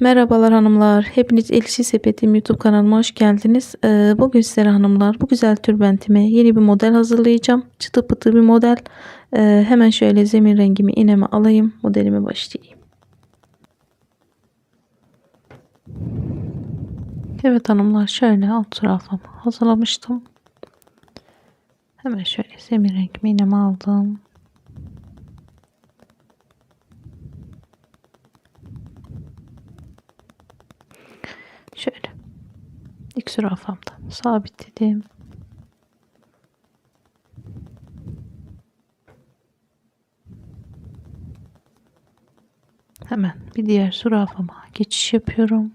Merhabalar hanımlar. Hepiniz Elçi Sepetim YouTube kanalıma hoş geldiniz. Ee, bugün sizlere hanımlar bu güzel tülbentime yeni bir model hazırlayacağım. Çıtı pıtı bir model. Ee, hemen şöyle zemin rengimi ineme alayım. Modelime başlayayım. Evet hanımlar şöyle alt tarafımı hazırlamıştım. Hemen şöyle zemin rengimi ineme aldım. Şöyle ilk zürafamda sabitledim. Hemen bir diğer zürafama geçiş yapıyorum.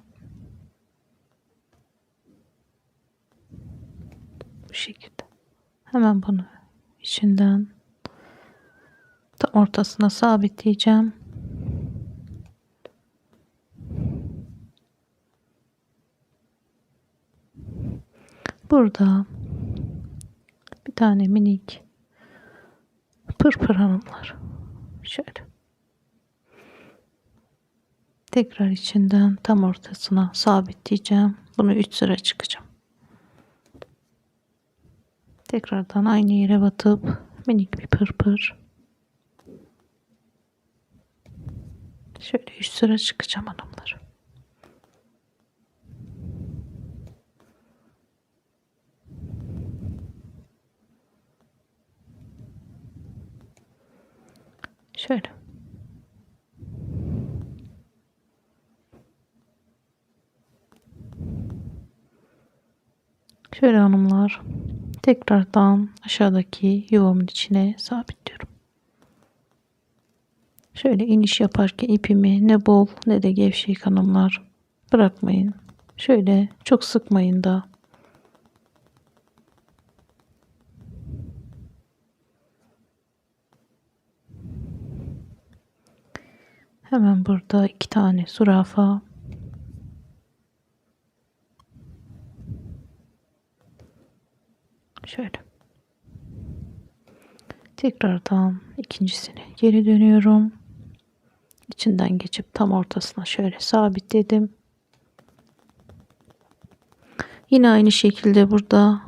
Bu şekilde. Hemen bunu içinden ortasına sabitleyeceğim. Burada bir tane minik pırpır hanımlar. Şöyle. Tekrar içinden tam ortasına sabitleyeceğim. Bunu 3 sıra çıkacağım. Tekrardan aynı yere batıp minik bir pırpır. Şöyle 3 sıra çıkacağım hanımlar. Şöyle. Şöyle hanımlar tekrardan aşağıdaki yuvamın içine sabitliyorum. Şöyle iniş yaparken ipimi ne bol ne de gevşek hanımlar bırakmayın. Şöyle çok sıkmayın da. Hemen burada iki tane zürafa Şöyle. Tekrardan ikincisine geri dönüyorum. İçinden geçip tam ortasına şöyle sabitledim. Yine aynı şekilde burada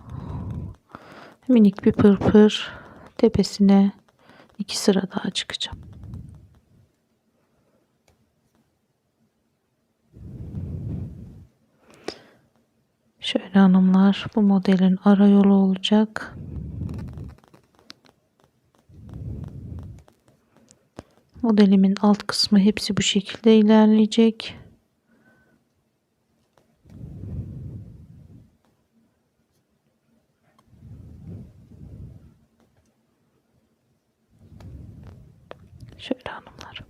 minik bir pırpır tepesine iki sıra daha çıkacağım. Şöyle hanımlar bu modelin ara yolu olacak. Modelimin alt kısmı hepsi bu şekilde ilerleyecek. Şöyle hanımlar.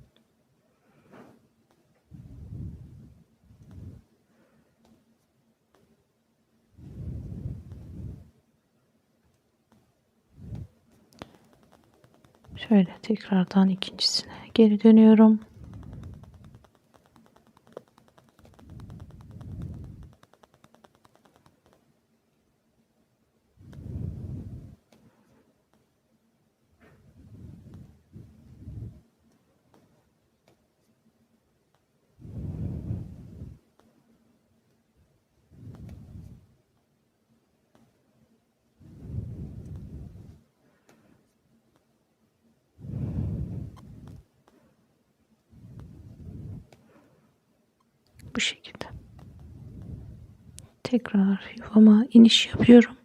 Şöyle tekrardan ikincisine geri dönüyorum. Bu şekilde. Tekrar yuvama iniş yapıyorum.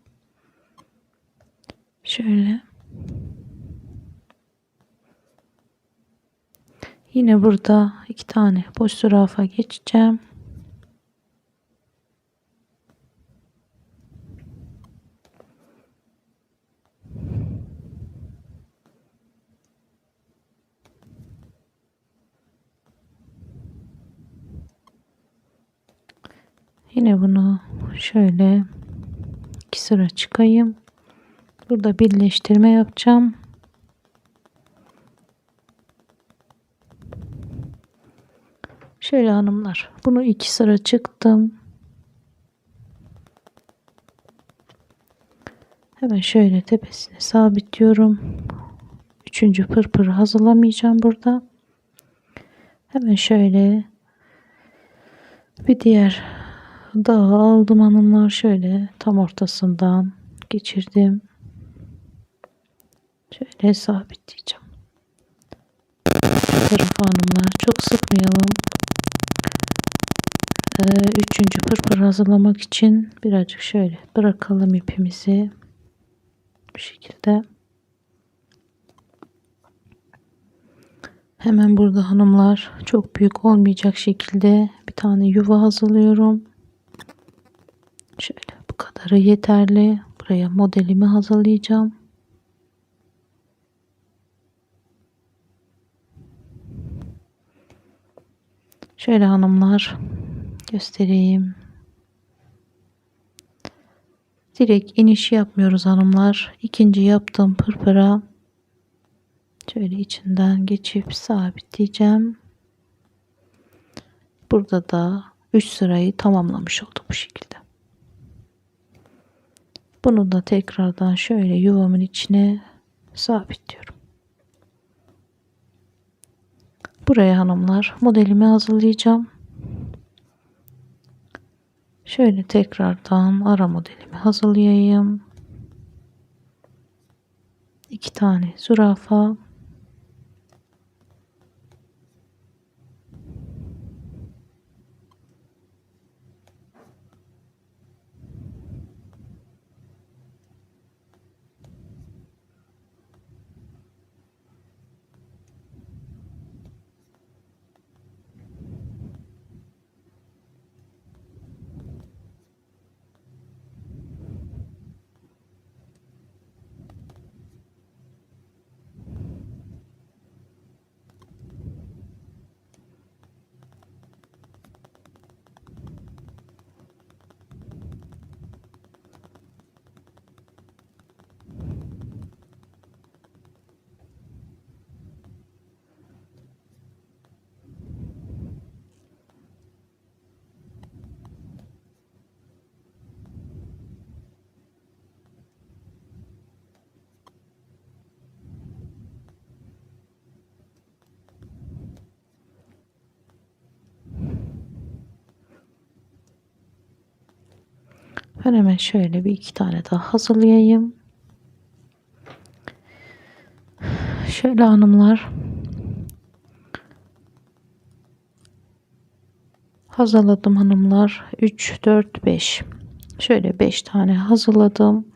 Şöyle. Yine burada iki tane boş zürafa geçeceğim. Yine bunu şöyle iki sıra çıkayım. Burada birleştirme yapacağım. Şöyle hanımlar bunu iki sıra çıktım. Hemen şöyle tepesine sabitliyorum. Üçüncü pırpırı hazırlamayacağım burada. Hemen şöyle Bir diğer dağı aldım hanımlar şöyle tam ortasından geçirdim. Şöyle sabitleyeceğim. Şu tarafı hanımlar çok sıkmayalım. Ee, üçüncü pırpır hazırlamak için birazcık şöyle bırakalım ipimizi. Bu şekilde. Hemen burada hanımlar çok büyük olmayacak şekilde bir tane yuva hazırlıyorum. Şöyle bu kadarı yeterli. Buraya modelimi hazırlayacağım. Şöyle hanımlar göstereyim. Direkt iniş yapmıyoruz hanımlar. İkinci yaptığım pırpıra şöyle içinden geçip sabitleyeceğim. Burada da 3 sırayı tamamlamış olduk bu şekilde. Bunu da tekrardan şöyle yuvamın içine sabitliyorum. Buraya hanımlar modelimi hazırlayacağım. Şöyle tekrardan ara modelimi hazırlayayım. İki tane zürafa. Ben hemen şöyle bir iki tane daha hazırlayayım. Şöyle hanımlar. Hazırladım hanımlar. 3, 4, 5. Şöyle 5 tane hazırladım.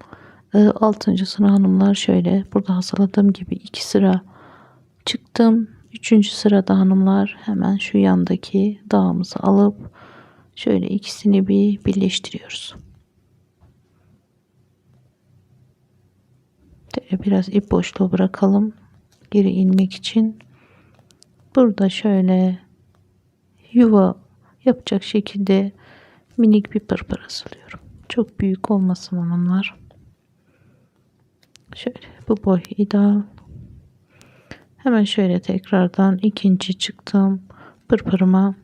Ee, altıncısını hanımlar şöyle burada hazırladığım gibi 2 sıra çıktım. Üçüncü sırada hanımlar hemen şu yandaki dağımızı alıp şöyle ikisini bir birleştiriyoruz. Biraz ip boşluğu bırakalım. Geri inmek için. Burada şöyle yuva yapacak şekilde minik bir pırpır asılıyorum çok büyük olmasın hanımlar. Şöyle bu boy ideal hemen şöyle tekrardan ikinci çıktım pırpırıma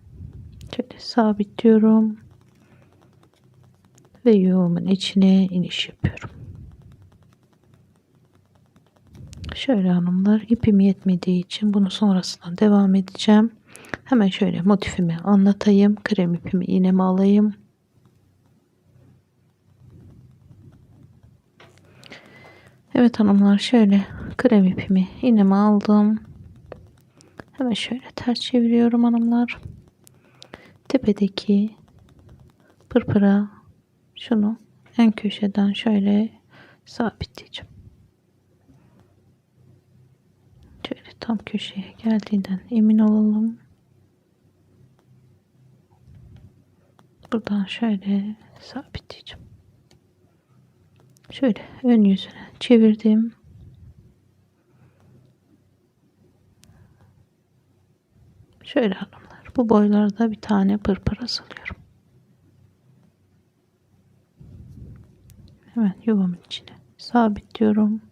şöyle sabitliyorum. Ve yuvamın içine iniş yapıyorum Şöyle hanımlar ipim yetmediği için bunu sonrasında devam edeceğim. Hemen şöyle motifimi anlatayım. Krem ipimi iğnemi alayım. Evet hanımlar şöyle krem ipimi iğnemi aldım. Hemen şöyle ters çeviriyorum hanımlar. Tepedeki pırpıra şunu en köşeden şöyle sabitleyeceğim. Tam köşeye geldiğinden emin olalım. Buradan şöyle sabitleyeceğim. Şöyle ön yüzüne çevirdim. Şöyle hanımlar bu boylarda bir tane pırpır asılıyorum. Hemen yuvamın içine sabitliyorum.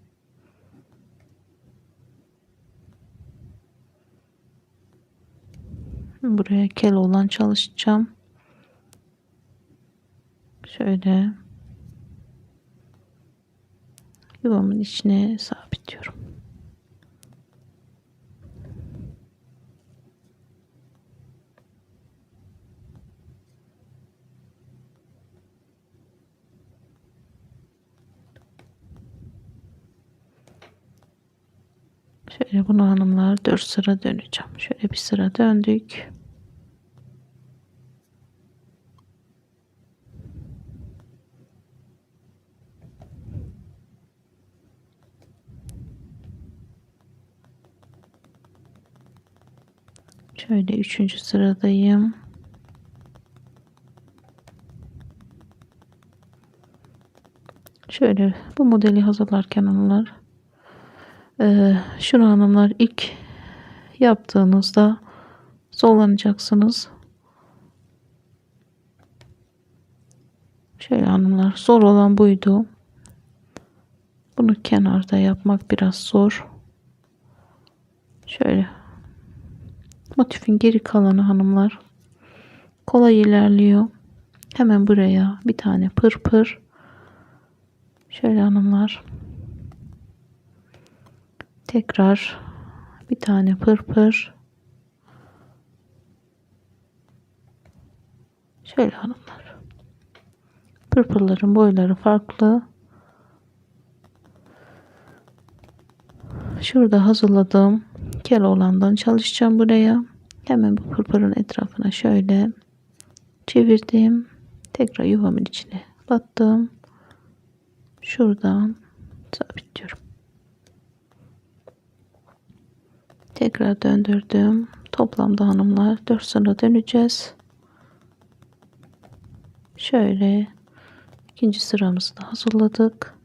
Buraya kel olan çalışacağım. Şöyle yuvamın içine sabitliyorum. Şöyle bunu hanımlar 4 sıra döneceğim. Şöyle bir sıra döndük. Şöyle üçüncü sıradayım. Şöyle bu modeli hazırlarken hanımlar e, şunu hanımlar ilk yaptığınızda zorlanacaksınız. Şöyle hanımlar zor olan buydu. Bunu kenarda yapmak biraz zor. Şöyle motifin geri kalanı hanımlar kolay ilerliyor. Hemen buraya bir tane pırpır pır Şöyle hanımlar. Tekrar bir tane pırpır. Pır. Şöyle hanımlar. Pırpırların boyları farklı. Şurada hazırladığım kel olandan çalışacağım buraya. Hemen bu pırpırın etrafına şöyle çevirdim. Tekrar yuvamın içine battım şuradan sabitliyorum. Tekrar döndürdüm. Toplamda hanımlar 4 sıra döneceğiz. Şöyle ikinci sıramızı da hazırladık.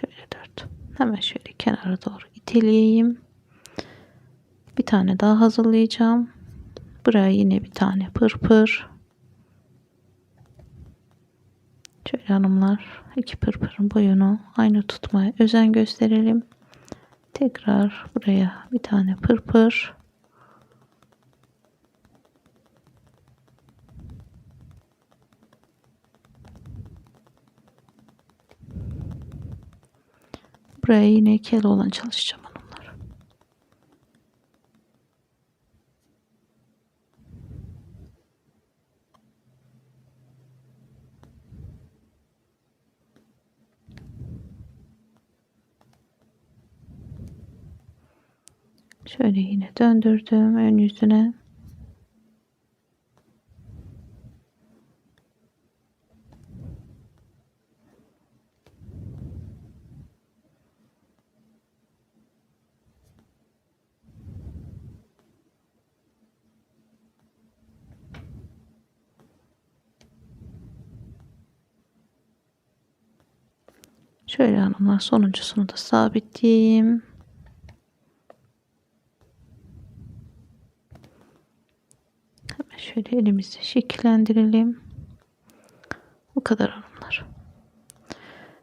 Şöyle dört. Hemen şöyle kenara doğru iteleyeyim. Bir tane daha hazırlayacağım. Buraya yine bir tane pırpır. Şöyle hanımlar iki pırpırın boyunu aynı tutmaya özen gösterelim. Tekrar buraya bir tane pırpır. Buraya yine kel olan çalışacağım hanımlar. Şöyle yine döndürdüm ön yüzüne. Şöyle hanımlar sonuncusunu da sabitleyeyim. Hemen şöyle elimizi şekillendirelim. Bu kadar hanımlar.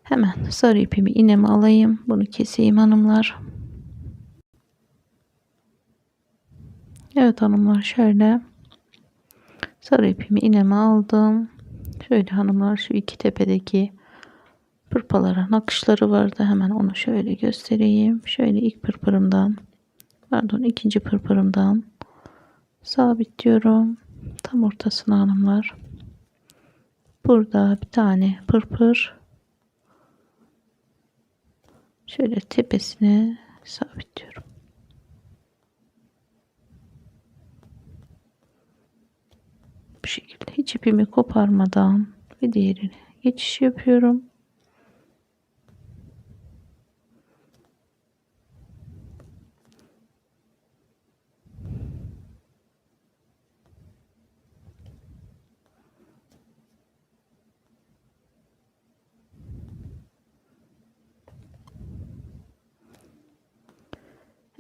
Hemen sarı ipimi iğnemi alayım. Bunu keseyim hanımlar. Evet hanımlar şöyle sarı ipimi iğnemi aldım. Şöyle hanımlar şu iki tepedeki pırpalara nakışları vardı. Hemen onu şöyle göstereyim. Şöyle ilk pırpırımdan pardon ikinci pırpırımdan sabitliyorum. Tam ortasına hanımlar. Burada bir tane pırpır şöyle tepesine sabitliyorum. Bu şekilde hiç ipimi koparmadan bir diğerine geçiş yapıyorum.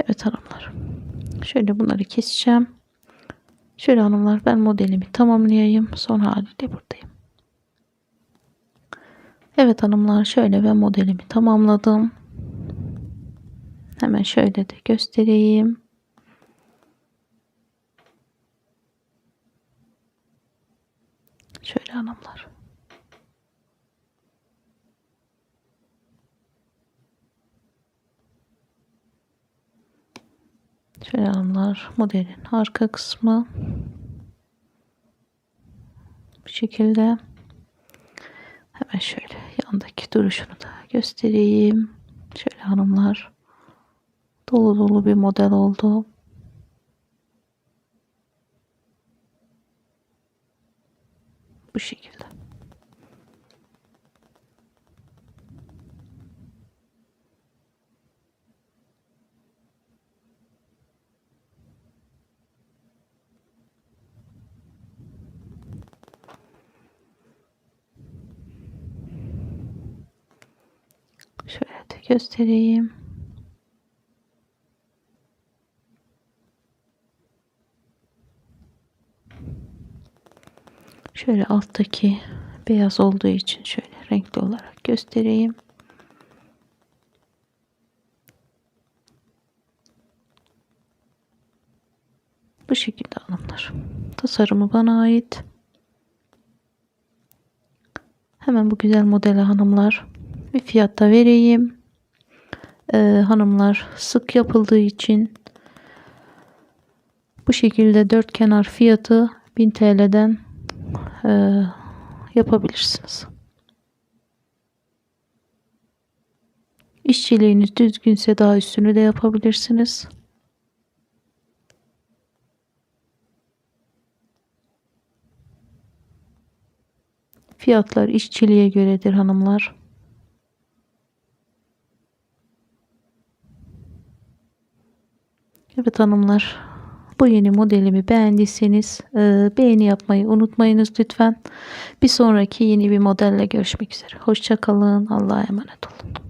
Evet hanımlar. Şöyle bunları keseceğim. Şöyle hanımlar ben modelimi tamamlayayım. Son haliyle buradayım. Evet hanımlar şöyle ben modelimi tamamladım. Hemen şöyle de göstereyim. Şöyle hanımlar. Hanımlar modelin arka kısmı bu şekilde hemen şöyle yandaki duruşunu da göstereyim. Şöyle hanımlar dolu dolu bir model oldu. Bu şekilde. Şöyle de göstereyim. Şöyle alttaki beyaz olduğu için şöyle renkli olarak göstereyim. Bu şekilde hanımlar. Tasarımı bana ait. Hemen bu güzel modele hanımlar bir fiyatta vereyim. Ee, hanımlar sık yapıldığı için bu şekilde dört kenar fiyatı 1000 TL'den e, yapabilirsiniz. İşçiliğiniz düzgünse daha üstünü de yapabilirsiniz. Fiyatlar işçiliğe göredir hanımlar. Evet hanımlar bu yeni modelimi beğendiyseniz e, beğeni yapmayı unutmayınız lütfen. Bir sonraki yeni bir modelle görüşmek üzere. Hoşçakalın. Allah'a emanet olun.